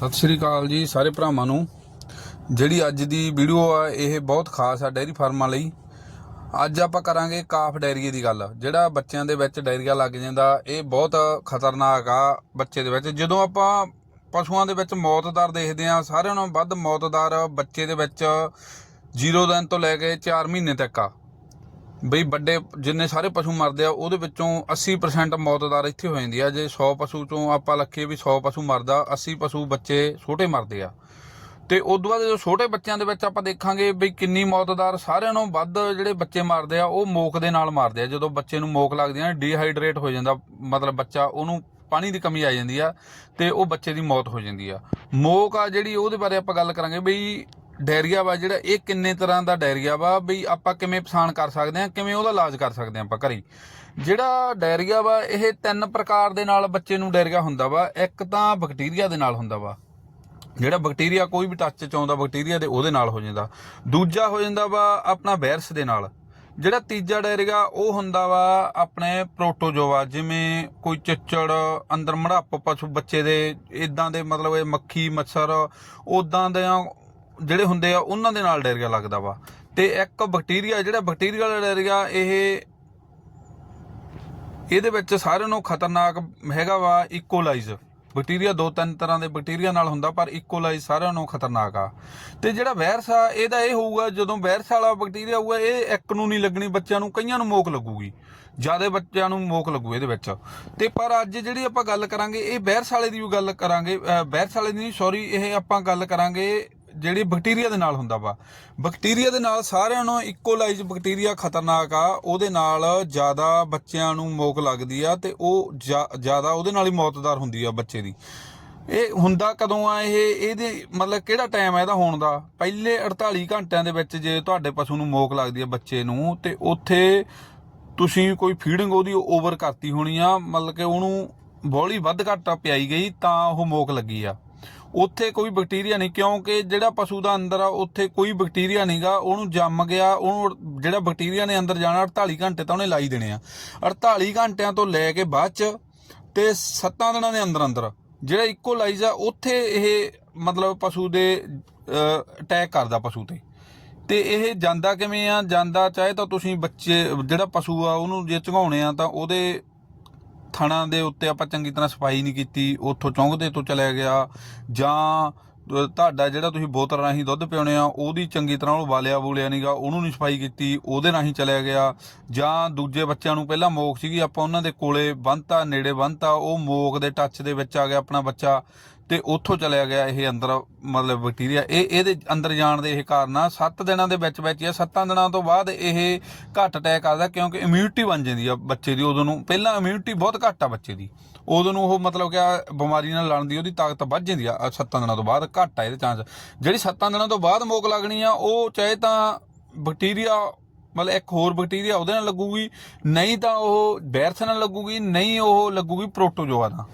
ਸਤਿ ਸ਼੍ਰੀ ਅਕਾਲ ਜੀ ਸਾਰੇ ਭਰਾਵਾਂ ਨੂੰ। ਜਿਹੜੀ ਅੱਜ ਦੀ ਵੀਡੀਓ ਆ, ਇਹ ਬਹੁਤ ਖਾਸ ਆ ਡੈਰੀ ਫਾਰਮਾਂ ਲਈ। ਅੱਜ ਆਪਾਂ ਕਰਾਂਗੇ ਕਾਫ ਡੈਰੀਏ ਦੀ ਗੱਲ। ਜਿਹੜਾ ਬੱਚਿਆਂ ਦੇ ਵਿੱਚ ਡਾਇਰੀਆ ਲੱਗ ਜਾਂਦਾ, ਇਹ ਬਹੁਤ ਖਤਰਨਾਕ ਆ ਬੱਚੇ ਦੇ ਵਿੱਚ। ਜਦੋਂ ਆਪਾਂ ਪਸ਼ੂਆਂ ਦੇ ਵਿੱਚ ਮੌਤ ਦਰ ਦੇਖਦੇ ਆ ਸਾਰਿਆਂ ਨਾਲੋਂ ਵੱਧ ਮੌਤ ਦਰ ਬੱਚੇ ਦੇ ਵਿੱਚ 0 ਦਿਨ ਤੋਂ ਲੈ ਕੇ 4 ਮਹੀਨੇ ਤੱਕ ਆ। ਬਈ ਵੱਡੇ ਜਿੰਨੇ ਸਾਰੇ ਪਸ਼ੂ ਮਰਦੇ ਆ, ਉਹਦੇ ਵਿੱਚੋਂ 80% ਮੌਤ ਦਰ ਇੱਥੇ ਹੋ ਜਾਂਦੀ ਆ। ਜੇ 100 ਪਸ਼ੂ ਚੋਂ ਆਪਾਂ ਲੱਖੀਏ ਵੀ 100 ਪਸ਼ੂ ਮਰਦਾ 80 ਪਸ਼ੂ ਬੱਚੇ ਛੋਟੇ ਮਰਦੇ ਆ। ਤੇ ਤੋਂ ਬਾਅਦ ਜਦੋਂ ਛੋਟੇ ਬੱਚਿਆਂ ਦੇ ਵਿੱਚ ਆਪਾਂ ਦੇਖਾਂਗੇ ਬਈ ਕਿੰਨੀ ਮੌਤ ਦਰ ਸਾਰਿਆਂ ਨਾਲੋਂ ਵੱਧ ਜਿਹੜੇ ਬੱਚੇ ਮਰਦੇ ਆ, ਉਹ ਮੋਕ ਦੇ ਨਾਲ ਮਾਰਦੇ ਆ। ਜਦੋਂ ਬੱਚੇ ਨੂੰ ਮੋਕ ਲੱਗਦੀ ਆ, ਡੀਹਾਈਡਰੇਟ ਹੋ ਜਾਂਦਾ, ਮਤਲਬ ਬੱਚਾ ਉਹਨੂੰ ਪਾਣੀ ਦੀ ਕਮੀ ਆ ਜਾਂਦੀ ਆ ਤੇ ਉਹ ਬੱਚੇ ਦੀ ਮੌਤ ਹੋ ਜਾਂਦੀ ਆ। ਮੋਕ ਆ ਜਿਹੜੀ, ਉਹਦੇ ਬਾਰੇ ਆਪਾਂ ਗੱਲ ਕਰਾਂਗੇ ਬਈ ਡਾਇਰੀਆ ਵਾ ਜਿਹੜਾ, ਇਹ ਕਿੰਨੇ ਤਰ੍ਹਾਂ ਦਾ ਡਾਇਰੀਆ ਵਾ ਵੀ ਆਪਾਂ ਕਿਵੇਂ ਪਛਾਣ ਕਰ ਸਕਦੇ ਹਾਂ, ਕਿਵੇਂ ਉਹਦਾ ਇਲਾਜ ਕਰ ਸਕਦੇ ਹਾਂ ਆਪਾਂ ਘਰੇ। ਜਿਹੜਾ ਡਾਇਰੀਆ ਵਾ, ਇਹ ਤਿੰਨ ਪ੍ਰਕਾਰ ਦੇ ਨਾਲ ਬੱਚੇ ਨੂੰ ਡਾਇਰੀਆ ਹੁੰਦਾ ਵਾ, ਇੱਕ ਤਾਂ ਬੈਕਟੀਰੀਆ ਦੇ ਨਾਲ ਹੁੰਦਾ ਵਾ। ਜਿਹੜਾ ਬੈਕਟੀਰੀਆ ਕੋਈ ਵੀ ਟੱਚ ਚ ਆਉਂਦਾ, ਬੈਕਟੀਰੀਆ ਦੇ ਉਹਦੇ ਨਾਲ ਹੋ ਜਾਂਦਾ। ਦੂਜਾ ਹੋ ਜਾਂਦਾ ਵਾ ਆਪਣਾ ਵਾਇਰਸ ਦੇ ਨਾਲ। ਜਿਹੜਾ ਤੀਜਾ ਡਾਇਰੀਆ, ਉਹ ਹੁੰਦਾ ਵਾ ਆਪਣੇ ਪ੍ਰੋਟੋਜੋਆ ਜਿਵੇਂ ਕੋਈ ਚਿੱਚੜ, ਅੰਦਰ ਮੜਾਪ ਪਸ਼ੂ ਬੱਚੇ ਦੇ ਇਦਾਂ ਦੇ ਮਤਲਬ ਇਹ ਮੱਖੀ, ਮੱਛਰ ਉਦਾਂ ਦੇ ਜਿਹੜੇ ਹੁੰਦੇ ਆ, ਉਹਨਾਂ ਦੇ ਨਾਲ ਡਾਇਰੀਆ ਲੱਗਦਾ ਵਾ। ਤੇ ਇੱਕ ਬੈਕਟੀਰੀਆ, ਜਿਹੜਾ ਬੈਕਟੀਰੀਆ ਵਾਲਾ ਡਾਇਰੀਆ, ਇਹ ਇਹਦੇ ਵਿੱਚ ਸਾਰਿਆਂ ਨੂੰ ਖਤਰਨਾਕ ਹੈਗਾ ਵਾ e ਇਕੋਲਾਈਜ਼ ਬੈਕਟੀਰੀਆ ਦੋ ਤਿੰਨ ਤਰ੍ਹਾਂ ਦੇ ਬੈਕਟੀਰੀਆ ਨਾਲ ਹੁੰਦਾ, ਪਰ e ਇਕੋਲਾਈਜ਼ ਸਾਰਿਆਂ ਨੂੰ ਖਤਰਨਾਕ ਆ। ਤੇ ਜਿਹੜਾ ਵਾਇਰਸ ਆ, ਇਹਦਾ ਇਹ ਹੋਊਗਾ, ਜਦੋਂ ਵਾਇਰਸ ਵਾਲਾ ਬੈਕਟੀਰੀਆ ਹੋਊਗਾ, ਇਹ ਇੱਕ ਨੂੰ ਨਹੀਂ ਲੱਗਣੀ, ਬੱਚਿਆਂ ਨੂੰ ਕਈਆਂ ਨੂੰ ਮੋਕ ਲੱਗੂਗੀ। ਜ਼ਿਆਦਾ ਬੱਚਿਆਂ ਨੂੰ ਮੋਕ ਲੱਗੂ ਇਹਦੇ ਵਿੱਚ। ਤੇ ਪਰ ਅੱਜ ਜਿਹੜੀ ਆਪਾਂ ਗੱਲ ਕਰਾਂਗੇ, ਇਹ ਵਾਇਰਸ ਵਾਲੇ ਦੀ ਵੀ ਗੱਲ ਕਰਾਂਗੇ, ਅਹ ਵਾਇਰਸ ਵਾਲੇ ਦੀ ਨਹੀਂ ਸੌਰੀ ਇਹ ਆਪਾਂ ਗੱਲ ਕਰਾਂਗੇ ਜਿਹੜੀ ਬੈਕਟੀਰੀਆ ਦੇ ਨਾਲ ਹੁੰਦਾ ਵਾ। ਬੈਕਟੀਰੀਆ ਦੇ ਨਾਲ ਸਾਰਿਆਂ ਨੂੰ ਇਕੋਲਾਈਜ਼ ਬੈਕਟੀਰੀਆ ਖਤਰਨਾਕ ਆ। ਉਹਦੇ ਨਾਲ ਜ਼ਿਆਦਾ ਬੱਚਿਆਂ ਨੂੰ ਮੋਕ ਲੱਗਦੀ ਆ ਤੇ ਉਹ ਜ਼ਿਆਦਾ ਉਹਦੇ ਨਾਲ ਹੀ ਮੌਤਦਾਰ ਹੁੰਦੀ ਆ ਬੱਚੇ ਦੀ। ਇਹ ਹੁੰਦਾ ਕਦੋਂ ਆ? ਇਹ, ਇਹਦੇ ਮਤਲਬ ਕਿਹੜਾ ਟਾਈਮ ਆ ਇਹਦਾ ਹੋਣ ਦਾ? ਪਹਿਲੇ 48 ਘੰਟਿਆਂ ਦੇ ਵਿੱਚ ਜੇ ਤੁਹਾਡੇ ਪਸ਼ੂ ਨੂੰ ਮੋਕ ਲੱਗਦੀ ਆ ਬੱਚੇ ਨੂੰ, ਤੇ ਉੱਥੇ ਤੁਸੀਂ ਕੋਈ ਫੀਡਿੰਗ ਉਹਦੀ ਓਵਰ ਕਰਤੀ ਹੋਣੀ ਆ। ਮਤਲਬ ਕਿ ਉਹਨੂੰ ਬੋਲੀ ਵੱਧ ਘੱਟ ਪਿਆਈ ਗਈ ਤਾਂ ਉਹ ਮੋਕ ਲੱਗੀ ਆ। ਉੱਥੇ ਕੋਈ ਬੈਕਟੀਰੀਆ ਨਹੀਂ, ਕਿਉਂਕਿ ਜਿਹੜਾ ਪਸ਼ੂ ਦਾ ਅੰਦਰ ਆ, ਉੱਥੇ ਕੋਈ ਬੈਕਟੀਰੀਆ ਨਹੀਂਗਾ ਉਹਨੂੰ ਜੰਮ ਗਿਆ, ਉਹਨੂੰ ਜਿਹੜਾ ਬੈਕਟੀਰੀਆ ਨੇ ਅੰਦਰ ਜਾਣਾ 48 ਘੰਟੇ ਤਾਂ ਉਹਨੇ ਲਾਈ ਦੇਣੇ ਆ। 48 ਘੰਟਿਆਂ ਤੋਂ ਲੈ ਕੇ ਬਾਅਦ ਚ ਤੇ 7 ਦਿਨਾਂ ਦੇ ਅੰਦਰ ਅੰਦਰ, ਜਿਹੜਾ ਇਕੋਲਾਈਜ਼ ਆ, ਉੱਥੇ ਇਹ ਮਤਲਬ ਪਸ਼ੂ ਦੇ ਅਟੈਕ ਕਰਦਾ ਪਸ਼ੂ ਤੇ। ਤੇ ਇਹ ਜਾਂਦਾ ਕਿਵੇਂ ਆ? ਜਾਂਦਾ ਚਾਹੇ ਤਾਂ ਤੁਸੀਂ ਬੱਚੇ, ਜਿਹੜਾ ਪਸ਼ੂ ਆ, ਉਹਨੂੰ ਜੇ ਝਗਾਉਣੇ ਆ ਤਾਂ ਉਹਦੇ ਥਣਾ ਦੇ ਉੱਤੇ ਆਪਾਂ ਚੰਗੀ ਤਰ੍ਹਾਂ ਸਫ਼ਾਈ ਨਹੀਂ ਕੀਤੀ, ਉੱਥੋਂ ਚੌਂਕਦੇ ਤੋਂ ਚਲਿਆ ਗਿਆ, ਜਾਂ ਤੁਹਾਡਾ ਜਿਹੜਾ ਤੁਸੀਂ ਬੋਤਲ ਰਾਹੀਂ ਦੁੱਧ ਪਿਉਣੇ ਆ, ਉਹਦੀ ਚੰਗੀ ਤਰ੍ਹਾਂ ਉਹ ਵਾਲਿਆ ਬੂਲਿਆ ਨਹੀਂਗਾ ਉਹਨੂੰ ਨਹੀਂ ਸਫ਼ਾਈ ਕੀਤੀ, ਉਹਦੇ ਰਾਹੀਂ ਚਲਿਆ ਗਿਆ, ਜਾਂ ਦੂਜੇ ਬੱਚਿਆਂ ਨੂੰ ਪਹਿਲਾਂ ਮੋਕ ਸੀਗੀ, ਆਪਾਂ ਉਹਨਾਂ ਦੇ ਕੋਲੇ ਬੰਨਤਾ, ਨੇੜੇ ਬੰਨਤਾ, ਉਹ ਮੋਕ ਦੇ ਟੱਚ ਦੇ ਵਿੱਚ ਆ ਗਿਆ ਆਪਣਾ ਬੱਚਾ ਤੇ ਉੱਥੋਂ ਚਲਿਆ ਗਿਆ ਇਹ ਅੰਦਰ, ਮਤਲਬ ਬੈਕਟੀਰੀਆ। ਇਹ, ਇਹਦੇ ਅੰਦਰ ਜਾਣ ਦੇ ਇਹ ਕਾਰਨ ਆ 7 ਦਿਨਾਂ ਦੇ ਵਿੱਚ ਵਿੱਚ ਜਾਂ 7 ਦਿਨਾਂ ਤੋਂ ਬਾਅਦ ਇਹ ਘੱਟ ਅਟੈਕ ਕਰਦਾ ਕਿਉਂਕਿ ਇਮਿਊਨਿਟੀ ਬਣ ਜਾਂਦੀ ਆ ਬੱਚੇ ਦੀ। ਉਦੋਂ ਨੂੰ, ਪਹਿਲਾਂ ਇਮਿਊਨਿਟੀ ਬਹੁਤ ਘੱਟ ਆ ਬੱਚੇ ਦੀ। ਉਦੋਂ ਨੂੰ ਉਹ ਮਤਲਬ ਕਿ ਬਿਮਾਰੀ ਨਾਲ ਲੜਨ ਦੀ ਉਹਦੀ ਤਾਕਤ ਵੱਧ ਜਾਂਦੀ ਆ। 7 ਦਿਨਾਂ ਤੋਂ ਬਾਅਦ ਘੱਟ ਆ ਇਹਦੇ ਚਾਂਸ ਜਿਹੜੀ 7 ਦਿਨਾਂ ਤੋਂ ਬਾਅਦ ਮੋਕ ਲੱਗਣੀ ਆ, ਉਹ ਚਾਹੇ ਤਾਂ ਬੈਕਟੀਰੀਆ ਮਤਲਬ ਇੱਕ ਹੋਰ ਬੈਕਟੀਰੀਆ ਉਹਦੇ ਨਾਲ ਲੱਗੂਗੀ, ਨਹੀਂ ਤਾਂ ਉਹ ਵਾਇਰਸ ਨਾਲ ਲੱਗੂਗੀ, ਨਹੀਂ ਉਹ ਲੱਗੂਗੀ ਪ੍ਰੋਟੋਜੋਆ ਨਾਲ।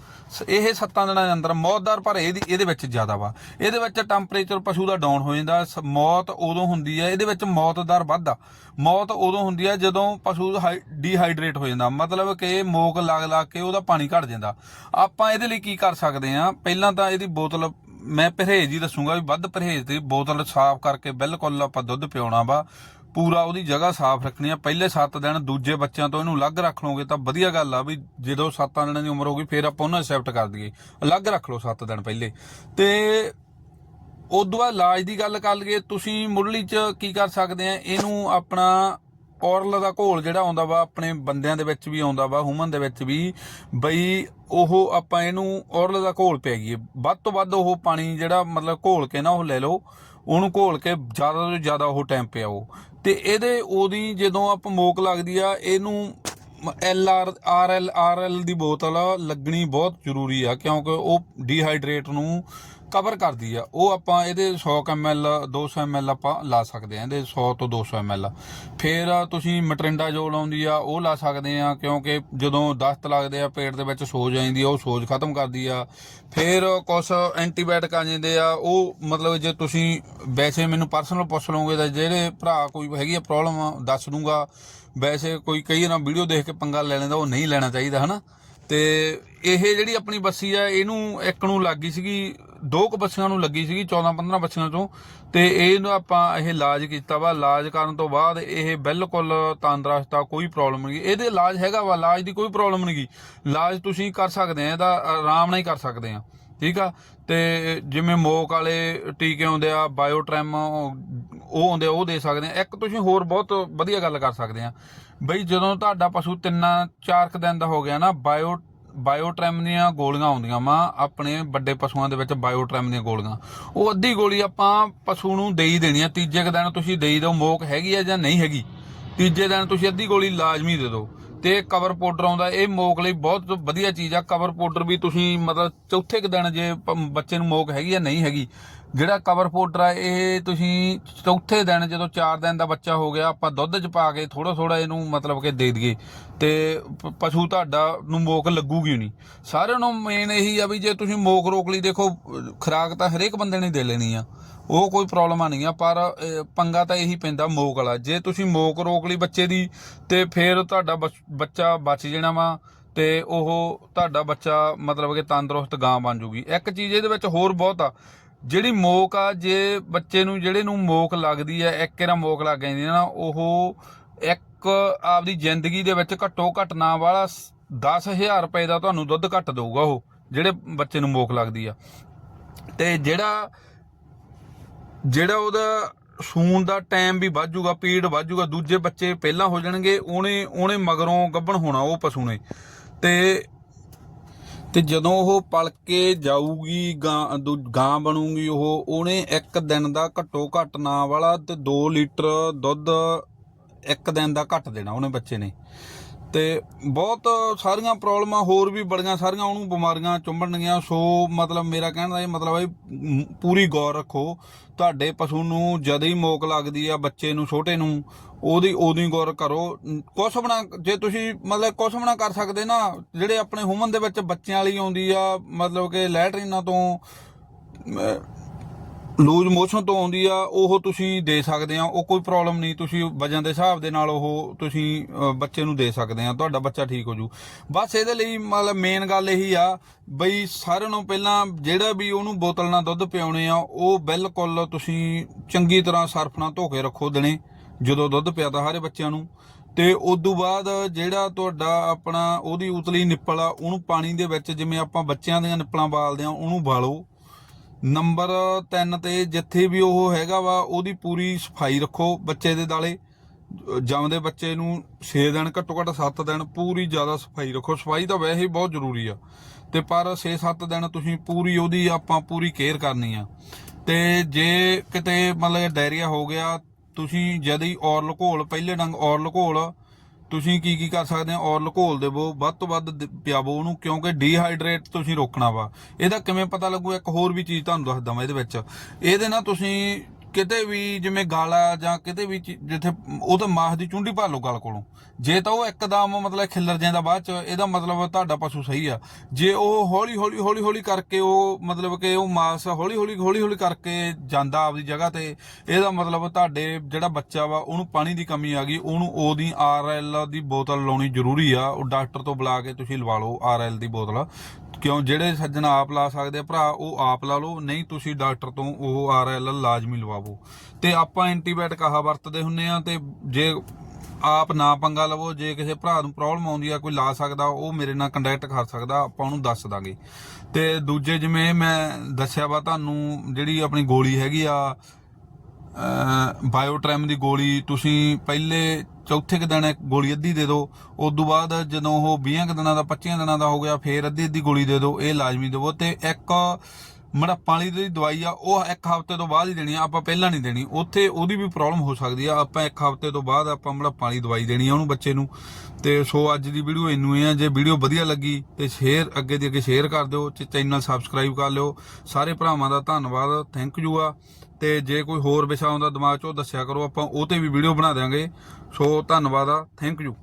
ਇਹ ਸੱਤਾਂ ਦਿਨਾਂ ਦੇ ਅੰਦਰ ਮੌਤਦਾਰ, ਪਰ ਇਹਦੀ, ਇਹਦੇ ਵਿੱਚ ਜ਼ਿਆਦਾ ਵਾ। ਇਹਦੇ ਵਿੱਚ ਟੈਂਪਰੇਚਰ ਪਸ਼ੂ ਦਾ ਡਾਊਨ ਹੋ ਜਾਂਦਾ ਮੌਤ ਉਦੋਂ ਹੁੰਦੀ ਹੈ, ਇਹਦੇ ਵਿੱਚ ਮੌਤ ਦਰ ਵੱਧਦਾ ਮੌਤ ਉਦੋਂ ਹੁੰਦੀ ਹੈ ਜਦੋਂ ਪਸ਼ੂ ਡੀਹਾਈਡਰੇਟ ਹੋ ਜਾਂਦਾ। ਮਤਲਬ ਕਿ ਮੋਕ ਲੱਗ ਲੱਗ ਕੇ ਉਹਦਾ ਪਾਣੀ ਘਟ ਜਾਂਦਾ। ਆਪਾਂ ਇਹਦੇ ਲਈ ਕੀ ਕਰ ਸਕਦੇ ਆ ਪਹਿਲਾਂ ਤਾਂ ਇਹਦੀ ਬੋਤਲ, ਮੈਂ ਪਰਹੇਜ਼ ਹੀ ਦੱਸੂਗਾ ਵੀ ਵੱਧ ਪਰਹੇਜ਼ ਦੀ ਬੋਤਲ ਸਾਫ਼ ਕਰਕੇ ਬਿਲਕੁਲ ਆਪਾਂ ਦੁੱਧ ਪਿਉਣਾ ਵਾ। ਪੂਰਾ ਉਹਦੀ ਜਗ੍ਹਾ ਸਾਫ਼ ਰੱਖਣੀ ਆ। ਪਹਿਲੇ 7 ਦਿਨ ਦੂਜੇ ਬੱਚਿਆਂ ਤੋਂ ਇਹਨੂੰ ਅਲੱਗ ਰੱਖ ਲਓਗੇ ਤਾਂ ਵਧੀਆ ਗੱਲ ਆ ਵੀ ਜਦੋਂ 7 ਦਿਨਾਂ ਦੀ ਉਮਰ ਹੋ ਗਈ, ਫਿਰ ਆਪਾਂ ਉਹਨਾਂ ਸ਼ਿਫਟ ਕਰ ਦਈਏ। ਅਲੱਗ ਰੱਖ ਲਓ 7 ਦਿਨ ਪਹਿਲੇ। ਤੇ ਉਦੋਂ ਬਾਅਦ ਇਲਾਜ ਦੀ ਗੱਲ ਕਰ ਲਈਏ, ਤੁਸੀਂ ਮੁੱਢਲੀ ਚ ਕੀ ਕਰ ਸਕਦੇ ਆ? ਇਹਨੂੰ ਆਪਣਾ ਔਰਲ ਦਾ ਘੋਲ ਜਿਹੜਾ ਆਉਂਦਾ ਵਾ, ਆਪਣੇ ਬੰਦਿਆਂ ਦੇ ਵਿੱਚ ਵੀ ਆਉਂਦਾ ਵਾ ਹਿਊਮਨ ਦੇ ਵਿੱਚ ਵੀ, ਬਈ ਉਹ ਆਪਾਂ ਇਹਨੂੰ ਔਰਲ ਦਾ ਘੋਲ ਪੈ ਗਈ ਵੱਧ ਤੋਂ ਵੱਧ ਉਹ ਪਾਣੀ ਜਿਹੜਾ ਮਤਲਬ ਘੋਲ ਕੇ ਨਾ ਉਹ ਲੈ ਲਓ, ਉਹਨੂੰ ਘੋਲ ਕੇ ਜ਼ਿਆਦਾ ਤੋਂ ਜ਼ਿਆਦਾ ਉਹ ਟਾਈਮ ਪਿਆਓ। ਤੇ ਇਹਦੇ ਉਹਦੀ ਜਦੋਂ ਆਪਾਂ ਮੋਕ ਲੱਗਦੀ ਆ, ਇਹਨੂੰ L R R L R L ਦੀ ਬੋਤਲ ਲੱਗਣੀ ਬਹੁਤ ਜ਼ਰੂਰੀ ਆ, ਕਿਉਂਕਿ ਉਹ ਡੀਹਾਈਡਰੇਟ ਨੂੰ ਕਵਰ ਕਰਦੀ ਆ। ਉਹ ਆਪਾਂ ਇਹਦੇ 100 ml 200 ml ਆਪਾਂ ਲਾ ਸਕਦੇ ਆ। ਇਹਦੇ 100 ਤੋਂ 200 ml ਫਿਰ ਤੁਸੀਂ ਮਟਰਿੰਡਾ ਜੋ ਲਾਉਂਦੀ ਆ, ਉਹ ਲਾ ਸਕਦੇ ਆ, ਕਿਉਂਕਿ ਜਦੋਂ ਦਸਤ ਲੱਗਦੇ ਆ, ਪੇਟ ਦੇ ਵਿੱਚ ਸੋਜ ਜਾਂਦੀ ਆ, ਉਹ ਸੋਜ ਖਤਮ ਕਰਦੀ ਆ। ਫਿਰ ਕੁਝ ਐਂਟੀਬਾਇਓਟਿਕ ਆ ਜਾਂਦੇ ਆ। ਉਹ ਮਤਲਬ ਜੇ ਤੁਸੀਂ ਵੈਸੇ ਮੈਨੂੰ ਪਰਸਨਲ ਪੁੱਛ ਲਓਗੇ ਤਾਂ ਜਿਹੜੇ ਭਰਾ ਕੋਈ ਹੈਗੀ ਆ ਪ੍ਰੋਬਲਮ ਦੱਸ ਦੂੰਗਾ। ਵੈਸੇ ਕੋਈ ਕਈ ਨਾ ਵੀਡੀਓ ਦੇਖ ਕੇ ਪੰਗਾ ਲੈ ਲੈਂਦਾ, ਉਹ ਨਹੀਂ ਲੈਣਾ ਚਾਹੀਦਾ, ਹਨਾ? ਤੇ ਇਹ ਜਿਹੜੀ ਆਪਣੀ ਬੱਸੀ ਆ, ਇਹਨੂੰ ਇੱਕ ਨੂੰ ਲੱਗੀ ਸੀਗੀ ਦੋ ਕੁ ਬੱਚਿਆਂ ਨੂੰ ਲੱਗੀ ਸੀਗੀ 14 15 ਬੱਚਿਆਂ ਚੋਂ। ਤੇ ਇਹਨੂੰ ਆਪਾਂ ਇਹ ਇਲਾਜ ਕੀਤਾ ਵਾ। ਇਲਾਜ ਕਰਨ ਤੋਂ ਬਾਅਦ ਇਹ ਬਿਲਕੁਲ ਤੰਦਰੁਸਤ ਆ, ਕੋਈ ਪ੍ਰੋਬਲਮ ਨਹੀਂ। ਇਹਦੇ ਇਲਾਜ ਹੈਗਾ ਵਾ, ਇਲਾਜ ਦੀ ਕੋਈ ਪ੍ਰੋਬਲਮ ਨਹੀਂ ਗੀ। ਇਲਾਜ ਤੁਸੀਂ ਕਰ ਸਕਦੇ ਆ, ਇਹਦਾ ਆਰਾਮ ਨਾਲ ਹੀ ਕਰ ਸਕਦੇ ਆ। ਠੀਕ ਆ? ਤੇ ਜਿਵੇਂ ਮੋਕ ਵਾਲੇ ਟੀਕੇ ਹੁੰਦੇ ਆ ਬਾਇਓਟ੍ਰੈਮ ਉਹ ਹੁੰਦੇ ਆ, ਉਹ ਦੇ ਸਕਦੇ ਆ। ਇੱਕ ਤੁਸੀਂ ਹੋਰ ਬਹੁਤ ਵਧੀਆ ਗੱਲ ਕਰ ਸਕਦੇ ਆ। ਬਈ ਜਦੋਂ ਤੁਹਾਡਾ ਪਸ਼ੂ ਤਿੰਨਾਂ ਚਾਰ ਕੁ ਦਿਨ ਦਾ ਹੋ ਗਿਆ ਨਾ ਬਾਇਓ ਬਾਇਓਟ੍ਰੈਮ ਦੀਆਂ ਗੋਲੀਆਂ ਆਉਂਦੀਆਂ ਵਾ, ਆਪਣੇ ਵੱਡੇ ਪਸ਼ੂਆਂ ਦੇ ਵਿੱਚ ਬਾਇਓਟ੍ਰੈਮ ਦੀਆਂ ਗੋਲੀਆਂ। ਉਹ ਅੱਧੀ ਗੋਲੀ ਆਪਾਂ ਪਸ਼ੂ ਨੂੰ ਦੇ ਹੀ ਦੇਣੀ ਆ, ਤੀਜੇ ਕੁ ਦਿਨ ਤੁਸੀਂ ਦੇਈ ਹੀ ਦਿਓ, ਮੋਕ ਹੈਗੀ ਆ ਜਾਂ ਨਹੀਂ ਹੈਗੀ? ਤੀਜੇ ਦਿਨ ਤੁਸੀਂ ਅੱਧੀ ਗੋਲੀ ਲਾਜ਼ਮੀ ਦੇ ਦਿਓ। ਤੇ ਕਵਰ ਪਾਊਡਰ ਆਉਂਦਾ, ਇਹ ਮੋਕ ਲਈ ਬਹੁਤ ਵਧੀਆ ਚੀਜ਼ ਆ। ਕਵਰ ਪਾਊਡਰ ਵੀ ਤੁਸੀਂ ਮਤਲਬ ਚੌਥੇ ਕੁ ਦਿਨ ਜੇ ਬੱਚੇ ਨੂੰ ਮੋਕ ਹੈਗੀ ਆ ਨਹੀਂ ਹੈਗੀ, ਜਿਹੜਾ ਕਵਰ ਪਾਊਡਰ ਆ, ਇਹ ਤੁਸੀਂ ਚੌਥੇ ਦਿਨ ਜਦੋਂ 4 ਦਿਨ ਦਾ ਬੱਚਾ ਹੋ ਗਿਆ, ਆਪਾਂ ਦੁੱਧ 'ਚ ਪਾ ਕੇ ਥੋੜਾ ਥੋੜਾ ਇਹਨੂੰ ਮਤਲਬ ਕਿ ਦੇ ਦਈਏ। ਤੇ ਪਸ਼ੂ ਤੁਹਾਡਾ ਨੂੰ ਮੋਕ ਲੱਗੂਗੀ ਨਹੀਂ। ਸਾਰਿਆਂ ਨੂੰ ਮੇਨ ਇਹੀ ਆ ਵੀ ਜੇ ਤੁਸੀਂ ਮੋਕ ਰੋਕ ਲਈ, ਦੇਖੋ ਅਹ ਖੁਰਾਕ ਤਾਂ ਹਰੇਕ ਬੰਦੇ ਨੇ ਦੇ ਲੈਣੀ ਆ। ਉਹ ਕੋਈ ਪ੍ਰੋਬਲਮ ਆ ਨਹੀਂ ਆ, ਪਰ ਪੰਗਾ ਤਾਂ ਇਹੀ ਪੈਂਦਾ ਮੋਕ ਵਾਲਾ। ਜੇ ਤੁਸੀਂ ਮੋਕ ਰੋਕ ਲਈ ਬੱਚੇ ਦੀ, ਤੇ ਫਿਰ ਤੁਹਾਡਾ ਬੱਚ- ਬੱਚਾ ਬਚ ਜਾਣਾ ਵਾ, ਤੇ ਉਹ ਤੁਹਾਡਾ ਬੱਚਾ ਮਤਲਬ ਕਿ ਤੰਦਰੁਸਤ ਗਾਂ ਬਣ ਜੂਗੀ। ਇੱਕ ਚੀਜ਼ ਇਹਦੇ ਵਿੱਚ ਹੋਰ ਬਹੁਤ ਆ, ਜਿਹੜੀ ਮੋਕ ਆ, ਜੇ ਬੱਚੇ ਨੂੰ, ਜਿਹੜੇ ਨੂੰ ਮੋਕ ਲੱਗਦੀ ਹੈ ਇੱਕ ਇਹਦਾ ਮੋਕ ਲੱਗ ਜਾਂਦੀ ਹੈ ਨਾ, ਉਹ ਇੱਕ ਆਪਦੀ ਜ਼ਿੰਦਗੀ ਦੇ ਵਿੱਚ ਘੱਟੋ ਘੱਟ ਨਾ ਵਾਲਾ 10000 ਰੁਪਏ ਦਾ ਤੁਹਾਨੂੰ ਦੁੱਧ ਘੱਟ ਦਊਗਾ ਉਹ, ਜਿਹੜੇ ਬੱਚੇ ਨੂੰ ਮੋਕ ਲੱਗਦੀ ਆ। ਤੇ ਜਿਹੜਾ ਜਿਹੜਾ ਉਹਦਾ ਸੂਣ ਦਾ ਟਾਈਮ ਵੀ ਵਾਜੂਗਾ ਪੀੜ ਵਾਜੂਗਾ ਦੂਜੇ ਬੱਚੇ ਪਹਿਲਾਂ ਹੋ ਜਾਣਗੇ, ਉਹਨੇ ਉਹਨੇ ਮਗਰੋਂ ਗੱਭਣ ਹੋਣਾ ਉਹ ਪਸ਼ੂ ਨੇ। ਤੇ ਤੇ ਜਦੋਂ ਉਹ ਪਲ ਕੇ ਜਾਊਗੀ, ਗਾਂ, ਦੂ- ਗਾਂ ਬਣੂਗੀ ਉਹ, ਉਹਨੇ ਇੱਕ ਦਿਨ ਦਾ ਘੱਟੋ ਘੱਟ ਨਾ ਵਾਲਾ ਤੇ 2 ਲੀਟਰ ਦੁੱਧ ਇੱਕ ਦਿਨ ਦਾ ਘੱਟ ਦੇਣਾ ਉਹਨੇ ਬੱਚੇ ਨੇ। ਤੇ ਬਹੁਤ ਸਾਰੀਆਂ ਪ੍ਰੋਬਲਮਾਂ ਹੋਰ ਵੀ ਬੜੀਆਂ ਸਾਰੀਆਂ, ਉਹਨੂੰ ਬਿਮਾਰੀਆਂ ਚੁੰਬਣਗੀਆਂ। ਸੋ ਮਤਲਬ ਮੇਰਾ ਕਹਿਣ ਦਾ ਇਹ ਮਤਲਬ ਹੈ ਪੂਰੀ ਗੌਰ ਰੱਖੋ, ਤੁਹਾਡੇ ਪਸ਼ੂ ਨੂੰ ਜਦ ਹੀ ਮੋਕ ਲੱਗਦੀ ਆ ਬੱਚੇ ਨੂੰ, ਛੋਟੇ ਨੂੰ, ਉਹਦੀ ਉਹਦੀ ਗੌਰ ਕਰੋ। ਕੁਛ ਬਣਾ, ਜੇ ਤੁਸੀਂ ਮਤਲਬ ਕੁਛ ਬਣਾ ਕਰ ਸਕਦੇ ਨਾ, ਜਿਹੜੇ ਆਪਣੇ ਹੁਮਨ ਦੇ ਵਿੱਚ ਬੱਚਿਆਂ ਵਾਲੀ ਆਉਂਦੀ ਆ, ਮਤਲਬ ਕਿ ਲੈਟਰੀਨਾਂ ਤੋਂ ਲੂਜ਼ ਮੋਸ਼ਨ ਤੋਂ ਆਉਂਦੀ ਆ, ਉਹ ਤੁਸੀਂ ਦੇ ਸਕਦੇ ਆ, ਉਹ ਕੋਈ ਪ੍ਰੋਬਲਮ ਨਹੀਂ, ਤੁਸੀਂ ਵਜਨ ਦੇ ਹਿਸਾਬ ਦੇ ਨਾਲ ਉਹ ਤੁਸੀਂ ਬੱਚੇ ਨੂੰ ਦੇ ਸਕਦੇ ਆ, ਤੁਹਾਡਾ ਬੱਚਾ ਠੀਕ ਹੋ ਜੂ। ਬਸ ਇਹਦੇ ਲਈ ਮਤਲਬ ਮੇਨ ਗੱਲ ਇਹੀ ਆ, ਬਈ ਸਾਰਿਆਂ ਨੂੰ ਪਹਿਲਾਂ ਜਿਹੜਾ ਵੀ ਉਹਨੂੰ ਬੋਤਲ ਨਾਲ ਦੁੱਧ ਪਿਆਉਣੇ ਆ, ਉਹ ਬਿਲਕੁਲ ਤੁਸੀਂ ਚੰਗੀ ਤਰ੍ਹਾਂ ਸਰਫ ਨਾਲ ਧੋ ਕੇ ਰੱਖੋ ਦਿਨੇ, ਜਦੋਂ ਦੁੱਧ ਪਿਆਦਾ ਸਾਰੇ ਬੱਚਿਆਂ ਨੂੰ। ਤੇ ਤੋਂ ਬਾਅਦ ਜਿਹੜਾ ਤੁਹਾਡਾ ਆਪਣਾ ਉਹਦੀ ਉਤਲੀ ਨਿੱਪਲ ਆ, ਉਹਨੂੰ ਪਾਣੀ ਦੇ ਵਿੱਚ ਜਿਵੇਂ ਆਪਾਂ ਬੱਚਿਆਂ ਦੀਆਂ ਨਿੱਪਲਾਂ ਬਾਲਦੇ ਆ, ਉਹਨੂੰ ਬਾਲੋ। ਨੰਬਰ 3 ਤੇ ਜਿੱਥੇ ਵੀ ਉਹ ਹੈਗਾ ਵਾ, ਉਹਦੀ ਪੂਰੀ ਸਫ਼ਾਈ ਰੱਖੋ ਬੱਚੇ ਦੇ ਦਾਲੇ ਜੰਮਦੇ ਬੱਚੇ ਨੂੰ 6 ਦਿਨ, ਘੱਟੋ ਘੱਟ 7 ਦਿਨ ਪੂਰੀ ਜ਼ਿਆਦਾ ਸਫ਼ਾਈ ਰੱਖੋ। ਸਫ਼ਾਈ ਤਾਂ ਵੈਸੇ ਹੀ ਬਹੁਤ ਜ਼ਰੂਰੀ ਆ। ਤੇ ਪਰ 6-7 ਦਿਨ ਤੁਸੀਂ ਪੂਰੀ ਉਹਦੀ ਆਪਾਂ ਪੂਰੀ ਕੇਅਰ ਕਰਨੀ ਆ। ਤੇ ਜੇ ਕਿਤੇ ਮਤਲਬ ਡਾਇਰੀਆ ਹੋ ਗਿਆ, ਤੁਸੀਂ ਜਦ ਹੀ ਔਰਲ ਘੋਲ ਪਹਿਲੇ ਡੰਗ ਔਰਲ ਘੋਲ ਤੁਸੀਂ ਕੀ ਕੀ ਕਰ ਸਕਦੇ ਹੋ? ਔਰ ਘੋਲ ਦੇਵੋ। ਵੱਧ ਤੋਂ ਵੱਧ ਪਿਆਵੋ ਉਹਨੂੰ, ਕਿਉਂਕਿ ਡੀਹਾਈਡਰੇਟ ਤੁਸੀਂ ਰੋਕਣਾ ਵਾ। ਇਹਦਾ ਕਿਵੇਂ ਪਤਾ ਲੱਗੂ? ਇੱਕ ਹੋਰ ਵੀ ਚੀਜ਼ ਤੁਹਾਨੂੰ ਦੱਸਦਾ ਮੈਂ ਇਹਦੇ ਵਿੱਚ। ਇਹਦੇ ਨਾਲ ਤੁਸੀਂ ਕਿਤੇ ਵੀ ਜਿਵੇਂ ਗਾਲਾ ਜਾਂ ਕਿਤੇ ਵੀ ਜਿੱਥੇ ਉਹ ਤਾਂ ਮਾਸ ਦੀ ਚੁੰਡੀ ਭਰ ਲਓ ਗਲ ਕੋਲੋਂ। ਜੇ ਤਾਂ ਉਹ ਇੱਕਦਮ ਮਤਲਬ ਖਿੱਲਰ ਜਾਂਦਾ ਬਾਅਦ ਚ ਇਹਦਾ ਮਤਲਬ ਤੁਹਾਡਾ ਪਸ਼ੂ ਸਹੀ ਆ। ਜੇ ਉਹ ਹੌਲੀ ਹੌਲੀ ਹੌਲੀ ਹੌਲੀ ਕਰਕੇ ਉਹ ਮਤਲਬ ਕਿ ਉਹ ਮਾਸ ਹੌਲੀ ਹੌਲੀ ਹੌਲੀ ਹੌਲੀ ਕਰਕੇ ਜਾਂਦਾ ਆਪਦੀ ਜਗ੍ਹਾ ਤੇ, ਇਹਦਾ ਮਤਲਬ ਤੁਹਾਡੇ ਜਿਹੜਾ ਬੱਚਾ ਵਾ ਉਹਨੂੰ ਪਾਣੀ ਦੀ ਕਮੀ ਆ ਗਈ, ਉਹਨੂੰ ਉਹਦੀ ਆਰਐਲ ਦੀ ਬੋਤਲ ਲਾਉਣੀ ਜ਼ਰੂਰੀ ਆ। ਉਹ ਡਾਕਟਰ ਤੋਂ ਬੁਲਾ ਕੇ ਤੁਸੀਂ ਲਵਾ ਲਓ ਆਰਐਲ ਦੀ ਬੋਤਲ। ਕਿਉਂ ਜਿਹੜੇ ਸੱਜਣ ਆਪ ਲਾ ਸਕਦੇ ਭਰਾ, ਉਹ ਆਪ ਲਾ ਲਓ, ਨਹੀਂ ਤੁਸੀਂ ਡਾਕਟਰ ਤੋਂ ਉਹ ਆਰਐਲ ਲਾਜ਼ਮੀ ਲਵਾਵੋ। ਤੇ ਆਪਾਂ ਐਂਟੀਬਾਇਓਟਿਕ ਆਹ ਵਰਤਦੇ ਹੁੰਨੇ ਆ ਤੇ ਜੇ ਆਪ ਨਾ ਪੰਗਾ ਲਵੋ, ਜੇ ਕਿਸੇ ਭਰਾ ਨੂੰ ਪ੍ਰੋਬਲਮ ਆਉਂਦੀ ਆ, ਕੋਈ ਲਾ ਸਕਦਾ, ਉਹ ਮੇਰੇ ਨਾਲ ਕੰਟੈਕਟ ਕਰ ਸਕਦਾ, ਆਪਾਂ ਉਹਨੂੰ ਦੱਸ ਦਾਂਗੇ। ਤੇ ਦੂਜੇ ਜਿਵੇਂ ਮੈਂ ਦੱਸਿਆ ਵਾ ਤੁਹਾਨੂੰ, ਜਿਹੜੀ ਆਪਣੀ ਗੋਲੀ ਹੈਗੀ ਆ ਬਾਇਓਟ੍ਰੈਮ ਦੀ ਗੋਲੀ, ਤੁਸੀਂ ਪਹਿਲੇ ਚੌਥੇ ਕੁ ਦਿਨ ਇੱਕ ਗੋਲੀ ਅੱਧੀ ਦੇ ਦਿਓ, ਉਸ ਤੋਂ ਬਾਅਦ ਜਦੋਂ ਉਹ 20 ਕੁ ਦਿਨਾਂ ਦਾ 25 ਦਿਨਾਂ ਦਾ ਹੋ ਗਿਆ, ਫੇਰ ਅੱਧੀ ਅੱਧੀ ਗੋਲੀ ਦੇ ਦਿਓ, ਇਹ ਲਾਜ਼ਮੀ ਦੇਵੋ। ਤੇ ਇੱਕ ਮੜੱਪਾਂ ਵਾਲੀ ਦੀ ਦਵਾਈ ਆ, ਉਹ ਇੱਕ ਹਫ਼ਤੇ ਤੋਂ ਬਾਅਦ ਹੀ ਦੇਣੀ ਆ, ਆਪਾਂ ਪਹਿਲਾਂ ਨਹੀਂ ਦੇਣੀ। ਉੱਥੇ ਉਹਦੀ ਵੀ ਪ੍ਰੋਬਲਮ ਹੋ ਸਕਦੀ ਆ, ਆਪਾਂ ਇੱਕ ਹਫ਼ਤੇ ਤੋਂ ਬਾਅਦ ਆਪਾਂ ਮੜੱਪਾਂ ਵਾਲੀ ਦਵਾਈ ਦੇਣੀ ਆ ਉਹਨੂੰ ਬੱਚੇ ਨੂੰ। ਤੇ ਸੋ ਅੱਜ ਦੀ ਵੀਡੀਓ ਇੰਨੂ ਹੀ ਜੇ ਵੀਡੀਓ ਵਧੀਆ ਲੱਗੀ ਤੇ ਸ਼ੇਅਰ ਅੱਗੇ ਦੀ ਅੱਗੇ ਸ਼ੇਅਰ ਕਰ ਦਿਓ, ਤੇ ਚੈਨਲ ਸਬਸਕ੍ਰਾਈਬ ਕਰ ਲਿਓ। ਸਾਰੇ ਭਰਾਵਾਂ ਦਾ ਧੰਨਵਾਦ ਥੈਂਕ ਯੂ ਆ। ਤੇ ਜੇ ਕੋਈ ਹੋਰ ਵਿਸ਼ਾ ਆਉਂਦਾ ਦਿਮਾਗ 'ਚ, ਉਹ ਦੱਸਿਆ ਕਰੋ। ਆਪਾਂ ਉਹ ਤੇ ਵੀ ਵੀਡੀਓ ਬਣਾ ਦਿਆਂਗੇ। ਸੋ, ਧੰਨਵਾਦ ਆ। Thank you